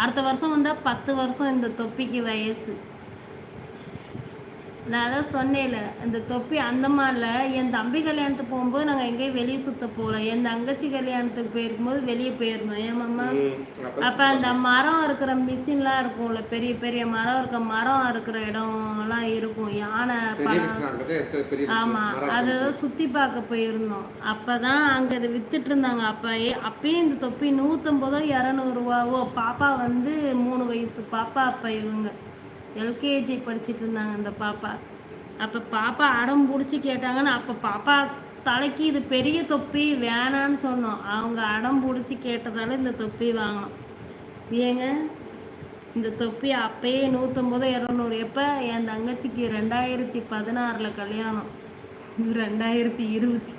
அடுத்த வருஷம் வந்தால் பத்து வருஷம் இந்த தொப்பிக்கு வயசு. நான் அதான் சொன்னேன்ல இந்த தொப்பி அந்தமான்ல என் தம்பி கல்யாணத்துக்கு போகும்போது நாங்கள் எங்கேயும் வெளியே சுத்த போகல என் தங்கச்சி கல்யாணத்துக்கு போயிருக்கும்போது வெளியே போயிருந்தோம். ஏன் மாமா? அப்போ அந்த மரம் இருக்கிற மிஷின்லாம் இருக்கும்ல பெரிய பெரிய மரம் இருக்க மரம் இருக்கிற இடம்லாம் இருக்கும் யானை பழம் ஆமா அதை சுத்தி பார்க்க போயிருந்தோம். அப்பதான் அங்க இதை வித்துட்டு இருந்தாங்க. அப்பயே அப்பயே இந்த தொப்பி நூத்தம்பதோ இரநூறுவாவோ பாப்பா வந்து மூணு வயசு பாப்பா அப்ப இவங்க. எல்கேஜி படிச்சுட்டு இருந்தாங்க அந்த பாப்பா. அப்போ பாப்பா அடம் பிடிச்சி கேட்டாங்கன்னு அப்போ பாப்பா தலைக்கு இது பெரிய தொப்பி வேணான்னு சொன்னோம். அவங்க அடம் பிடிச்சி கேட்டதால இந்த தொப்பி வாங்கினோம். ஏங்க? இந்த தொப்பி அப்பயே நூற்றம்பது இரநூறு. எப்போ? என் தங்கச்சிக்கு ரெண்டாயிரத்தி பதினாறில் கல்யாணம். ரெண்டாயிரத்தி இருபத்தி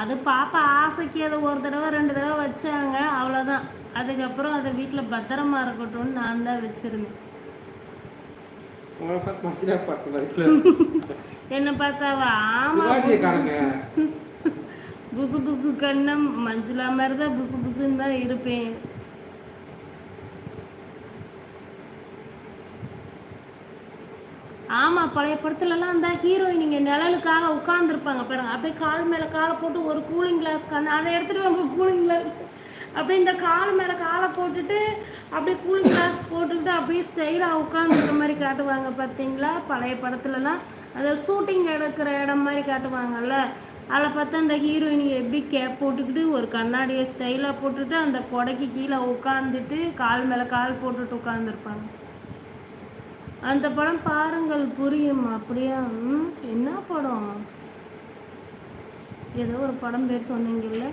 அது பாப்பா ஆசைக்கு அதை ஒரு தடவை ரெண்டு தடவை வச்சாங்க அவ்வளோதான் அதுக்கப்புறம் அதை வீட்டில் பத்திரமா இருக்கட்டும்னு நான் தான் வச்சிருந்தேன். என்ன பார்த்தாவா? ஆமா புசு புசு. கண்ணம் மஞ்சுளா மாதிரி தான் புசு புசுன்னு தான் இருப்பேன். ஆமாம் பழைய படத்துலலாம் அந்த ஹீரோயினிங்க நிழலுக்காக உட்காந்துருப்பாங்க பாருங்க. அப்படியே கால் மேலே காலை போட்டு ஒரு கூலிங் கிளாஸ் கண்ணு அதை எடுத்துகிட்டு வாங்க கூலிங் கிளாஸ் அப்படியே இந்த கால் மேலே காலை போட்டுட்டு அப்படியே கூலிங் கிளாஸ் போட்டுக்கிட்டு அப்படியே ஸ்டைலாக உட்காந்துருக்க மாதிரி காட்டுவாங்க பார்த்தீங்களா பழைய படத்துலலாம். அதை ஷூட்டிங் எடுக்கிற இடம் மாதிரி காட்டுவாங்கல்ல. அதில் பார்த்தா அந்த ஹீரோயினிங்க எப்படி கேப் போட்டுக்கிட்டு ஒரு கண்ணாடியை ஸ்டைலாக போட்டுட்டு அந்த கொடைக்கு கீழே உட்காந்துட்டு கால் மேலே கால் போட்டுட்டு உட்காந்துருப்பாங்க அந்த படம் பாருங்கள் புரியும். அப்படியா? என்ன படம்? ஏதோ ஒரு படம் பேர் சொன்னீங்கல்ல?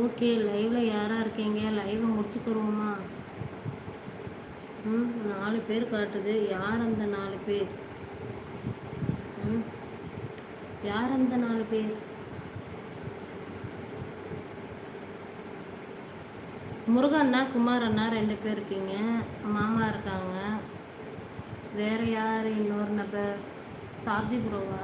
ஓகே லைவ்ல யாரா இருக்கீங்க? லைவை முடிச்சுக்கிறோமா ம் நாலு பேர் காட்டுது. யார் அந்த நாலு பேர்? ம் யார் அந்த நாலு பேர்? முருகண்ணா குமார் அண்ணா ரெண்டு பேர் இருக்கீங்க. மாமா இருக்காங்க. வேற யார்? இன்னொரு நபர்? சாப்ஜி ப்ரோவா?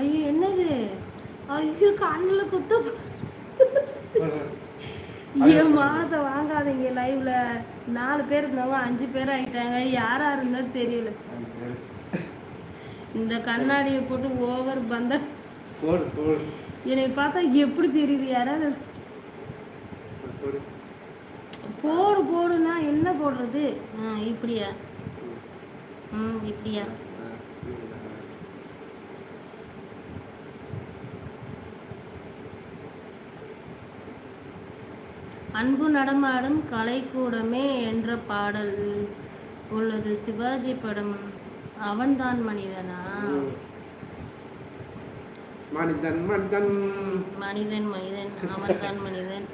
ஐயோ என்னது? ஐயோ கண்ணில் குத்த ஏன் மாத வாங்காதீங்க. லைவ்ல நாலு பேர் இருந்தவங்க அஞ்சு பேர் ஆயிட்டாங்க. யாரா இருந்தாலும் தெரியல. இந்த கண்ணாடியை போட்டு ஓவர் பந்த என்னை பார்த்தா எப்படி தெரியுது யாராவது? போடு போடுனா என்ன போடுறது? இப்படியா? ம் இப்படியா? அன்பு நடமாடும் கலைக்கூடமே என்ற பாடல் உள்ளது சிவாஜி படம். அவன்தான் மனிதனா? மனிதன் மனிதன். மனிதன் மனிதன். அவன்தான் மனிதன்.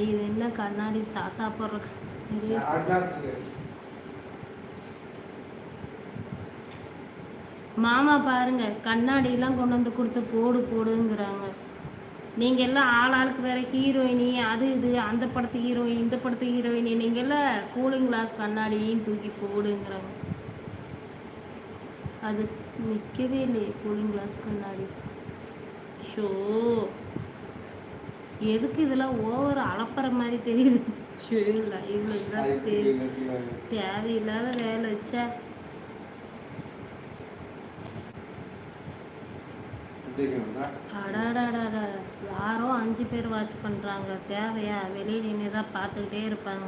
இது என்ன கண்ணாடி தாத்தா போடுற கண்ணாடி? மாமா பாருங்க கண்ணாடியெல்லாம் கொண்டு வந்து கொடுத்து போடு போடுங்கிறாங்க. நீங்க எல்லாம் ஆள் ஆளுக்கு வேற ஹீரோயினி அது இது அந்த படத்து ஹீரோயின் இந்த படத்து ஹீரோயினி நீங்க எல்லாம் கூலிங் கிளாஸ் கண்ணாடியும் தூக்கி போடுங்கிறாங்க அது நிற்கவே இல்லையே கூலிங் கிளாஸ் கண்ணாடி. ஷோ. எதுக்கு இதெல்லாம் ஓவர் அளப்புற மாதிரி தெரியுது? இதெல்லாம் தெரியுது தேவையில்லாத வேலை வச்சா அடாடாடாடா யாரோ அஞ்சு பேர் வாட்ச் பண்ணுறாங்க தேவையா? வெளியே நின்று தான் பார்த்துக்கிட்டே இருப்பாங்க.